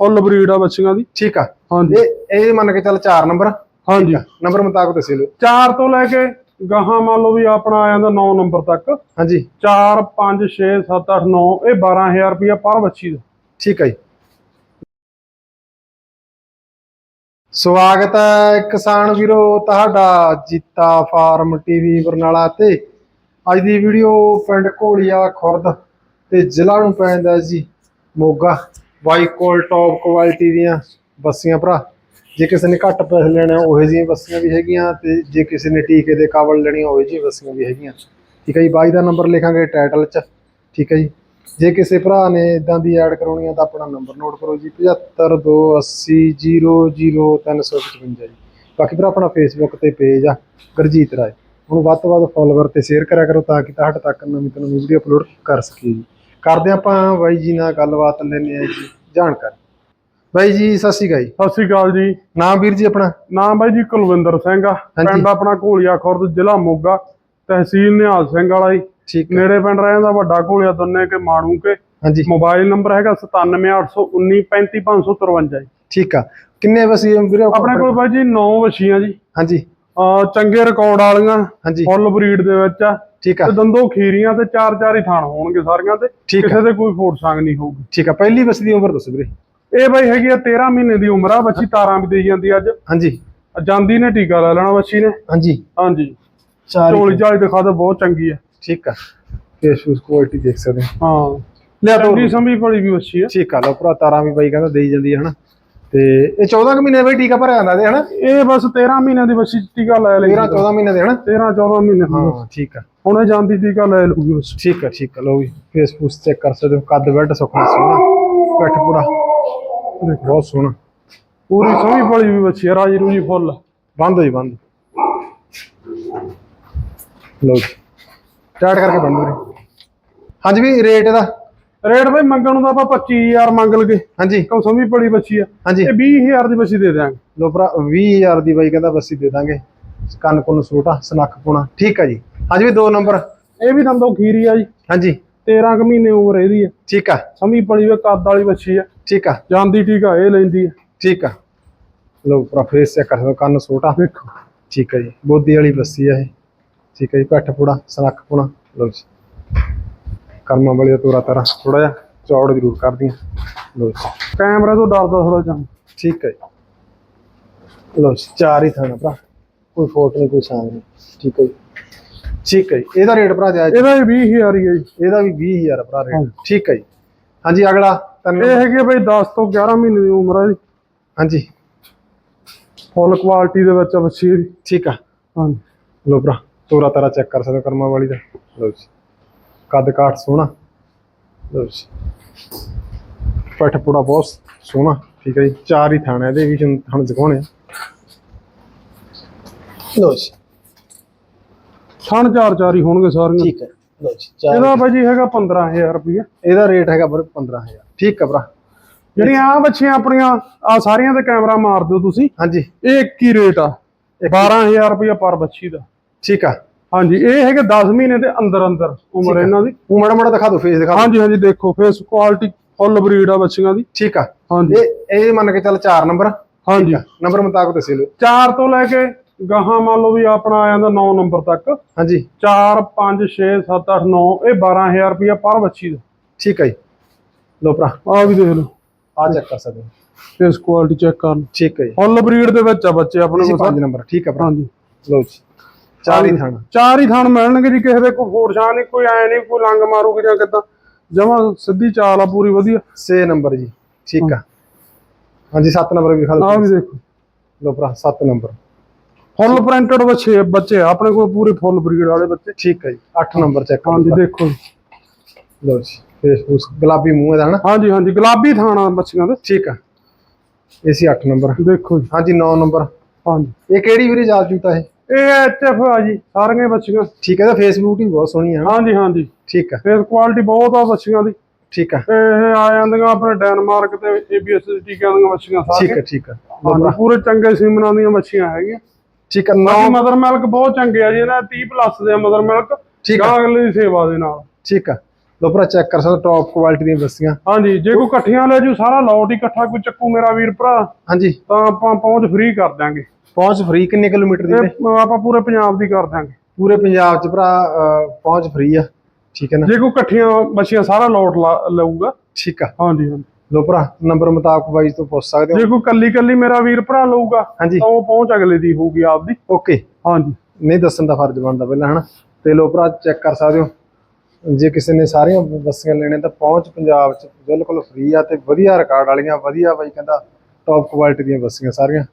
ਫੁੱਲ breed ਆ ਬੱਚੀਆਂ ਦੀ। ਠੀਕ ਆ। ਹਾਂਜੀ। ਇਹ ਇਹ ਮੰਨ ਕੇ ਚੱਲ 4 ਨੰਬਰ। ਹਾਂਜੀ। ਨੰਬਰ ਮੁਤਾਬਕ ਦੱਸਿਓ ਲਓ 4 ਤੋਂ ਲੈ ਕੇ ਗਾਹਾਂ ਮੰਨ ਲਓ ਵੀ ਆਪਣਾ ਆ ਜਾਂਦਾ 9 ਨੰਬਰ ਤੱਕ। ਹਾਂਜੀ। 4 5 6 7 8 9 ਇਹ 12000 ਰੁਪਇਆ ਪਰ ਬੱਚੀ ਦਾ। ਠੀਕ ਹੈ ਜੀ। ਸਵਾਗਤ ਹੈ ਕਿਸਾਨ ਵੀਰੋ ਤੁਹਾਡਾ ਜੀਤਾ ਫਾਰਮ ਟੀਵੀ ਬਰਨਾਲਾ ਤੇ। ਅੱਜ ਦੀ ਵੀਡੀਓ ਪਿੰਡ ਘੋਲੀਆ ਖੁਰਦ ਤੇ ਜ਼ਿਲ੍ਹਾ ਨੂੰ ਪੈਂਦਾ ਜੀ ਮੋਗਾ। ਬਾਈ ਕੋਲ ਟੌਪ ਕੁਆਲਿਟੀ ਦੀਆਂ ਬੱਸੀਆਂ ਭਰਾ। ਜੇ ਕਿਸੇ ਨੇ ਘੱਟ ਪੈਸੇ ਲੈਣੇ, ਉਹ ਜਿਹੀਆਂ ਬੱਸੀਆਂ ਵੀ ਹੈਗੀਆਂ ਤੇ ਜੇ ਕਿਸੇ ਨੇ ਟੀਕੇ ਦੇ ਕਾਬਲ ਲੈਣੀਆਂ, ਉਹ ਜਿਹੀਆਂ ਬੱਸੀਆਂ ਵੀ ਹੈਗੀਆਂ। ਠੀਕ ਹੈ ਜੀ, ਬਾਈ ਦਾ ਨੰਬਰ ਲਿਖਾਂਗੇ ਟਾਈਟਲ 'ਚ। ਠੀਕ ਹੈ ਜੀ, ਜੇ ਕਿਸੇ ਭਰਾ ਨੇ ਇਦਾਂ ਦੀ ਐਡ ਕਰਾਉਣੀ ਆ ਤਾਂ ਆਪਣਾ ਨੰਬਰ ਨੋਟ ਕਰੋ ਜੀ 7528000355 ਜੀ। ਬਾਕੀ ਭਰਾ, ਆਪਣਾ ਫੇਸਬੁੱਕ ਤੇ ਪੇਜ ਆ, ਗੁਰਜੀਤ ਰਾਏ। ਉਹਨੂੰ ਵੱਧ ਤੋਂ ਵੱਧ ਫੋਲੋਵਰ ਤੇ ਸ਼ੇਅਰ ਕਰਿਆ ਕਰੋ ਤਾਂ ਕਿ ਤੁਹਾਡੇ ਤੱਕ ਨਵੀਂ ਤੋਂ ਨਵੀਂ ਵੀਡੀਓ ਅਪਲੋਡ ਕਰ ਸਕੀਏ ਜੀ। ਕਰਦੇ ਆਪਾਂ ਬਾਈ ਜੀ ਨਾਲ ਗੱਲਬਾਤ ਲੈਣੇ ਆ ਜੀ ਜਾਣਕਾਰੀ। ਬਾਈ ਜੀ ਸਤਿ ਸ਼੍ਰੀ ਅਕਾਲ ਜੀ। ਸਤਿ ਸ਼੍ਰੀ ਅਕਾਲ ਜੀ। ਨਾਮ ਵੀਰ ਜੀ ਆਪਣਾ? ਨਾਮ ਬਾਈ ਜੀ ਕੁਲਵਿੰਦਰ ਸਿੰਘ ਆ। ਪਿੰਡ ਆਪਣਾ ਘੋਲੀਆ ਖੁਰਦ ਜ਼ਿਲ੍ਹਾ ਮੋਗਾ ਤਹਿਸੀਲ ਨਿਹਾਲ ਸਿੰਘ ਵਾਲਾ ਜੀ। ਠੀਕ ਨੇੜੇ ਪਿੰਡ ਰਹਿੰਦਾ ਵੱਡਾ ਘੋਲੀਆ ਦੋਨੇ ਕੇ ਮਾਣੂ ਕੇ। ਹਾਂਜੀ। ਮੋਬਾਈਲ ਨੰਬਰ ਹੈਗਾ 9781935553 ਜੀ। ਠੀਕ ਆ। ਕਿੰਨੇ ਵਸੀ ਵੀਰੇ? ਆਪਣੇ ਕੋਲ ਬਾਈ ਜੀ 9 ਵਛੀਆਂ ਜੀ। ਹਾਂਜੀ। ਚੰਗੇ ਰਿਕਾਰਡ ਵਾਲੀਆਂ ਹਾਂਜੀ। ਫੁੱਲ ਬਰੀਡ ਦੇ ਵਿੱਚ ਆ। ਠੀਕ ਆ। ਤੇ ਦੰਦੋ ਖੀਰੀਆਂ ਤੇ ਚਾਰ ਚਾਰ ਹੀ ਥਾਣ ਹੋਣਗੇ ਸਾਰੀਆਂ ਤੇ। ਕਿਸੇ ਦੇ ਕੋਈ ਫੋੜ ਸੰਗ ਨਹੀਂ ਹੋਊਗੀ। ਠੀਕ ਆ ਪਹਿਲੀ ਵਸੀ ਦੀ ਉਮਰ ਦੱਸੋ ਵੀਰੇ। ਇਹ ਬਾਈ ਹੈਗੀ ਆ 13 ਮਹੀਨੇ ਦੀ ਉਮਰ ਆ ਬੱਚੀ ਤਾਰਾਂ ਵੀ ਦੇਈ ਜਾਂਦੀ ਅੱਜ। ਹਾਂਜੀ। ਜਾਂਦੀ ਨੇ ਟੀਕਾ ਲੈ ਲੈਣਾ ਬੱਚੀ ਨੇ। ਹਾਂਜੀ। ਹਾਂਜੀ। ਚਾਰ ਝੋਲੀ ਝਾਲੀ ਦਿਖਾ ਤਾਂ ਬਹੁਤ ਚੰਗੀ ਆ। ਠੀਕ ਆ। ਫੇਸ ਫੂਸ ਕੁਆਲਿਟੀ ਦੇਖ ਸਕਦੇ ਹਾਂ। ਲਿਆ ਦੋ ਚੰਗੀ ਸੰਭੀ ਭਲੀ ਵੀ ਬੱਚੀ ਆ। ਠੀਕ ਆ ਲੋ ਭਰਾ ਤਾਰਾਂ ਵੀ ਬਾਈ ਕਹਿੰਦਾ ਦੇਈ ਜਾਂਦੀ ਹੈ ਹਨਾ। ਤੇ ਇਹ 14 ਕੁ ਮਹੀਨੇ ਬਈ ਟੀਕਾ ਭਰਿਆ ਜਾਂਦਾ ਤੇ ਹਨਾ? ਇਹ ਬਸ 13 ਮਹੀਨਿਆਂ ਦੀ ਬੱਚੀ ਟੀਕਾ ਲੈ ਲਈ 13 14 ਮਹੀਨੇ ਦੇ ਹਨਾ? 13 14 ਮਹੀਨੇ ਦੀ ਹਾਂ ਠੀਕ ਆ। ਹੁਣ ਇਹ ਜਾਂਦੀ ਟੀਕਾ ਲੈ ਲੂਗੀ ਬੱਚੀ ਠੀਕ ਆ ਠੀਕ ਆ ਲੋ ਵੀ ਫੇਸ ਫੂਸ ਚੈੱਕ ਕਰ ਸਕਦੇ ਹੋ ਕੱਦ ਬੈੱਡ ਸੁੱਖਣਾ ਸੋਹਣਾ ਕੱਟ ਪੂਰਾ। ਬਹੁਤ ਸੋਹਣਾ। ਪੂਰੀ ਸੰਭੀ ਭਲੀ ਵੀ ਬੱਚੀ ਆ ਰਾਜੀ ਰੂਜੀ ਫੁੱਲ। ਬੰਦ ਹੋ ਜੀ ਬੰਦ। ਲੋ ਜੀ ਸਟਾਰਟ ਕਰਕੇ ਬੰਦ ਵੀਰੇ ਹਾਂਜੀ ਵੀ ਰੇਟ ਇਹਦਾ? ਰੇਟ ਬਈ ਮੰਗਣ ਨੂੰ ਤਾਂ ਆਪਾਂ 25000 ਮੰਗ ਲਗੇ। ਹਾਂਜੀ। ਕਮ ਸੰਭੀ ਭਲੀ ਬੱਚੀ ਆ। ਹਾਂਜੀ। ਇਹ 20000 ਦੀ ਬੱਚੀ ਦੇ ਦਿਆਂਗੇ। ਲੋ ਭਰਾ 20000 ਦੀ ਬਾਈ ਕਹਿੰਦਾ ਬੱਸੀ ਦੇ ਦਾਂਗੇ। ਕੰਨ ਕੁੰਨ ਸੂਟਾ ਸਨੱਖ ਪੁਣਾ। ਠੀਕ ਆ ਜੀ। ਹਾਂਜੀ ਵੀ ਦੋ ਨੰਬਰ। ਇਹ ਵੀ ਦੰਦੋ ਖੀਰੀ ਆ ਜੀ। ਹਾਂਜੀ। 13 ਕੁ ਮਹੀਨੇ ਉਮਰ ਇਹਦੀ ਆ। ਠੀਕ ਆ। ਸੰਭੀ ਭਲੀ ਵੀ ਕੱਦ ਵਾਲੀ ਬੱਚੀ ਆ। ਠੀਕ ਆ। ਜਾਂਦੀ ਟੀਕਾ ਇਹ ਲੈਂਦੀ ਆ। ਠੀਕ ਆ। ਲੋ ਭਰਾ ਫੇਸ ਚੈੱਕ ਕਰ ਸਕਦੇ ਹੋ, ਕੰਨ ਸੋਟਾ ਵੇਖੋ ਠੀਕ ਹੈ ਜੀ। ਬੋਦੀ ਵਾਲੀ ਬੱਸੀ ਆ ਇਹ। ਠੀਕ ਹੈ ਜੀ ਪੱਠ ਪੂੜਾ ਸਨੱਖ ਪੁਣਾ। ਲੋ ਜੀ। ਕਰਮਾਂ ਵਾਲੀ ਤੋਰਾ ਤਾਰਾ ਥੋੜਾ ਜਿਹਾ ਚੌੜ ਜ਼ਰੂਰ ਕਰਦੀਆਂ ਲੋ ਕੈਮਰਾ ਤੋਂ ਡਰਦਾ ਥੋੜਾ ਜਾਂ ਠੀਕ ਹੈ ਲੋ ਚਾਰ ਹੀ ਥਾਣਾ ਭਰਾ। ਕੋਈ ਫੋਟ ਨਹੀਂ ਕੋਈ ਸਾਂਗ ਨਹੀਂ। ਠੀਕ ਹੈ ਠੀਕ ਹੈ ਇਹਦਾ ਰੇਟ ਭਰਾ ਜਾਇਜ਼ ਇਹਦਾ ਵੀ 20000 ਹੀ ਹੈ ਜੀ। ਇਹਦਾ ਵੀ 20000 ਭਰਾ ਰੇਟ। ਠੀਕ ਹੈ ਹਾਂਜੀ ਅਗਲਾ। ਤਿੰਨ ਇਹ ਹੈਗੀ ਬਈ 10 ਤੋਂ 11 ਮਹੀਨੇ ਦੀ ਉਮਰ ਆ ਜੀ। ਹਾਂਜੀ। ਫੁੱਲ ਕੁਆਲਿਟੀ ਦੇ ਵਿੱਚ ਬੱਚੀ ਠੀਕ ਆ। ਹਾਂਜੀ। ਲੋ ਭਰਾ ਤੋਰਾ ਤਾਰਾ ਚੈੱਕ ਕਰ ਸਕਦੇ ਹੋ ਕਰਮਾਂ ਵਾਲੀ ਦਾ। ਲੋ ਜੀ। ਕੱਦ ਕਾਠ ਸੋਹਣਾ। ਲੋ ਜੀ ਪੱਠ ਪੂੜਾ ਬਹੁਤ ਸੋਹਣਾ ਠੀਕ ਹੈ ਜੀ। ਚਾਰ ਹੀ ਥਾਣਾ ਇਹਦੇ ਵੀ ਤੁਹਾਨੂੰ ਦਿਖਾਉਣੇ। ਲੋ ਜੀ। ਥਣ ਚਾਰ ਚਾਰ ਹੀ ਹੋਣਗੇ ਸਾਰੀਆਂ। ਠੀਕ ਹੈ ਲੋ ਜੀ ਚਾਰ ਇਹਦਾ ਬਾਈ ਜੀ ਹੈਗਾ 15000 ਰੁਪਏ ਇਹਦਾ ਰੇਟ ਹੈਗਾ ਬਰ 15000 ਠੀਕ ਆ ਭਰਾ। ਜਿਹੜੀਆਂ ਆ ਬੱਚੀਆਂ ਆਪਣੀਆਂ ਆ ਸਾਰੀਆਂ ਤੇ ਕੈਮਰਾ ਮਾਰ ਦਿਓ ਤੁਸੀਂ। ਹਾਂਜੀ। ਇਹ ਇੱਕ ਹੀ ਰੇਟ ਆ। 12000 ਰੁਪਏ ਪਰ ਬੱਚੀ ਦਾ। ਠੀਕ ਆ। ਹਾਂਜੀ ਇਹ ਹੈਗੇ 10 ਮਹੀਨੇ ਦੇ ਅੰਦਰ ਅੰਦਰ ਉਮਰ ਇਹਨਾਂ ਦੀ। ਉਹ ਮਾੜਾ ਮਾੜਾ ਦਿਖਾ ਦਿਓ ਫੇਸ ਦਿਖਾ ਦਿਓ। ਹਾਂਜੀ ਹਾਂਜੀ ਦੇਖੋ ਫੇਸ ਕੁਆਲਿਟੀ ਫੁੱਲ ਬਰੀਡ ਆ ਬੱਚੀਆਂ ਦੀ। ਠੀਕ ਆ। ਹਾਂਜੀ। ਇਹ ਇਹ ਮੰਨ ਕੇ ਚੱਲ 4 ਨੰਬਰ ਹਾਂਜੀ। ਨੰਬਰ ਮੁਤਾਬਕ ਦੱਸਿਓ ਲਓ। 4 ਤੋਂ ਲੈ ਕੇ ਗਾਹਾਂ ਮੰਨ ਲਓ ਵੀ ਆਪਣਾ ਆ ਜਾਂਦਾ 9 ਨੰਬਰ ਤੱਕ। ਹਾਂਜੀ। 4 5 6 7 8 9 ਇਹ 12000 ਰੁਪਏ ਪਰ ਬੱਚੀ ਦਾ। ਠੀਕ ਹੈ ਜੀ। ਲੋ ਭਰਾ। ਆ ਵੀ ਦੇਖ ਲਓ। ਆ ਚੈੱਕ ਕਰ ਸਕਦੇ ਹੋ। ਫੇਸ ਕੁਆਲਿਟੀ ਚੈੱਕ ਕਰ ਲਓ ਠੀਕ ਹੈ ਜੀ। ਫੁੱਲ ਬਰੀਡ ਦੇ ਵਿੱਚ ਆ ਬੱਚੇ ਆਪਣੇ ਕੋਲ 5 ਨੰਬਰ ਠੀਕ ਆ ਭਰਾ। ਹਾਂਜੀ। ਲੋ ਜੀ। ਚਾਰ ਹੀ ਥਾਣਾ। ਚਾਰ ਹੀ ਥਾਣ ਮਿਲਣਗੇ ਜੀ ਕਿਸੇ ਦੇ ਕੋਈ ਫੋੜ ਛਾਂ ਨਹੀਂ ਕੋਈ ਐ ਨਹੀਂ ਕੋਈ ਲੰਗ ਮਾਰੂਗੇ ਜਾਂ ਕਿਦਾਂ। ਜਮਾ ਸਿੱਧੀ ਚਾਲ ਆ ਪੂਰੀ ਵਧੀਆ। 6 ਨੰਬਰ ਜੀ ਠੀਕ ਆ। ਹਾਂਜੀ 7 ਨੰਬਰ ਵੀ ਖਾ ਆ ਵੀ ਦੇਖੋ। ਲੋ ਭਰਾ 7 ਨੰਬਰ। ਫੁੱਲ ਪ੍ਰਿੰਟਡ ਬੱਚੇ ਬੱਚੇ ਆਪਣੇ ਕੋਲ ਪੂਰੇ ਫੁੱਲ ਬਰੀਡ ਵਾਲੇ ਬੱਚੇ। ਠੀਕ ਹੈ ਜੀ 8 ਨੰਬਰ ਚੈੱਕ ਹਾਂਜੀ ਦੇਖੋ। ਲੋ ਜੀ ਫੇਸਬੁੱਕ ਗੁਲਾਬੀ ਮੂੰਹ ਇਹਦਾ ਹਨਾ? ਹਾਂਜੀ ਹਾਂਜੀ ਗੁਲਾਬੀ ਥਾਣਾ ਬੱਚੀਆਂ ਦੇ। ਠੀਕ ਆ। ਇਹ ਸੀ 8 ਨੰਬਰ। ਦੇਖੋ ਜੀ। ਹਾਂਜੀ 9 ਨੰਬਰ। ਹਾਂਜੀ। ਇਹ ਕਿਹੜੀ ਵੀਰੇ ਜਾਤ ਜੂਤਾ ਇਹ? ਇਹ ਐਚਐਫ ਆ ਜੀ ਸਾਰੀਆਂ ਬੱਚੀਆਂ। ਠੀਕ ਹੈ ਤਾਂ ਫੇਸਬੁੱਕ ਹੀ ਬਹੁਤ ਸੋਹਣੀ ਹੈ ਹਾਂਜੀ ਹਾਂਜੀ। ਠੀਕ ਆ ਫੇਸ ਕੁਆਲਿਟੀ ਬਹੁਤ ਆ ਬੱਚੀਆਂ ਦੀ। ਠੀਕ ਆ ਇਹ ਆ ਜਾਂਦੀਆਂ ਆਪਣੇ ਡੈਨਮਾਰਕ ਤੇ ਏਬੀਐਸ ਟੀਕਿਆਂ ਦੀਆਂ ਬੱਚੀਆਂ ਠੀਕ ਸਾਰੀਆਂ ਆ ਠੀਕ ਆ ਹਾਂਜੀ ਭਰਾ, ਪੂਰੇ ਚੰਗੇ ਸੀਮਨਾਂ ਦੀਆਂ ਬੱਚੀਆਂ ਹੈਗੀਆਂ। ਠੀਕ ਆ ਬਾਕੀ 9 ਮਦਰ ਮਿਲਕ ਬਹੁਤ ਚੰਗੇ ਆ ਜੀ ਇਹਨਾਂ 30 ਪਲੱਸ ਦੇ ਮਦਰ ਮਿਲਕ ਠੀਕ ਆ ਗਾਂ ਅਗਲੇ ਸੇਵਾ ਦੇ ਨਾਲ। ਠੀਕ ਆ ਲੋ ਭਰਾ ਚੈੱਕ ਕਰ ਸਕਦੇ ਟੌਪ ਕੁਆਲਿਟੀ ਦੀਆਂ ਬੱਸੀਆਂ ਹਾਂਜੀ ਜੇ ਕੋਈ ਇਕੱਠੀਆਂ ਲੈ ਜੂ ਸਾਰਾ ਲੋਟ ਹੀ ਇਕੱਠਾ ਕੋਈ ਚੱਕੂ ਮੇਰਾ ਵੀਰ ਭਰਾ। ਹਾਂਜੀ। ਤਾਂ ਆਪਾਂ ਪਹੁੰਚ ਫ੍ਰੀ ਕਰ ਦਾਂਗੇ ਪਹੁੰਚ ਫ੍ਰੀ ਕਿੰਨੇ ਕਿਲੋਮੀਟਰ ਦੀ ਇਹ ਆਪਾਂ ਪੂਰੇ ਪੰਜਾਬ ਦੀ ਕਰ ਦਾਂਗੇ ਪੂਰੇ ਪੰਜਾਬ ਚ ਭਰਾ ਪਹੁੰਚ ਫ੍ਰੀ ਆ। ਠੀਕ ਹੈ ਨਾ? ਜੇ ਕੋਈ ਇਕੱਠੀਆਂ ਬੱਚੀਆਂ ਸਾਰਾ ਲੋਟ ਲਊਗਾ। ਠੀਕ ਆ। ਹਾਂਜੀ ਹਾਂਜੀ। ਲੋ ਭਰਾ ਨੰਬਰ ਮੁਤਾਬਕ ਬਾਈ ਤੋਂ ਪੁੱਛ ਸਕਦੇ ਹੋ। ਜੇ ਕੋਈ ਕੱਲੀ ਕੱਲੀ ਮੇਰਾ ਵੀਰ ਭਰਾ ਲਊਗਾ ਹਾਂਜੀ। ਤਾਂ ਉਹ ਪਹੁੰਚ ਅਗਲੇ ਦੀ ਹੋਊਗੀ ਆਪਦੀ। ਓਕੇ ਹਾਂਜੀ। ਨਹੀਂ ਦੱਸਣ ਦਾ ਫਰਜ਼ ਬਣਦਾ ਪਹਿਲਾਂ ਹਨਾ? ਤੇ ਲੋ ਭਰਾ ਚੈੱਕ ਕਰ ਸਕਦੇ ਹੋ। ਜੇ ਕਿਸੇ ਨੇ ਸਾਰੀਆਂ ਬੱਸੀਆਂ ਲੈਣੇ ਤਾਂ ਪਹੁੰਚ ਪੰਜਾਬ ਚ ਬਿਲਕੁਲ ਫ੍ਰੀ ਆ ਤੇ ਵਧੀਆ ਰਿਕਾਰਡ ਵਾਲੀਆਂ, ਵਧੀਆ ਬਾਈ ਕਹਿੰਦਾ ਟੌਪ ਕੁਆਲਿਟੀ ਦੀਆਂ ਬੱਸੀਆਂ ਸਾਰੀਆਂ।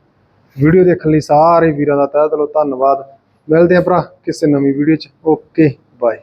ਵੀਡੀਓ ਦੇਖਣ ਲਈ ਸਾਰੇ ਵੀਰਾਂ ਦਾ ਤਹਿ ਦਿਲੋਂ ਧੰਨਵਾਦ। ਮਿਲਦੇ ਆ ਭਰਾ ਕਿਸੇ ਨਵੀਂ ਵੀਡੀਓ ਚ। Okay bye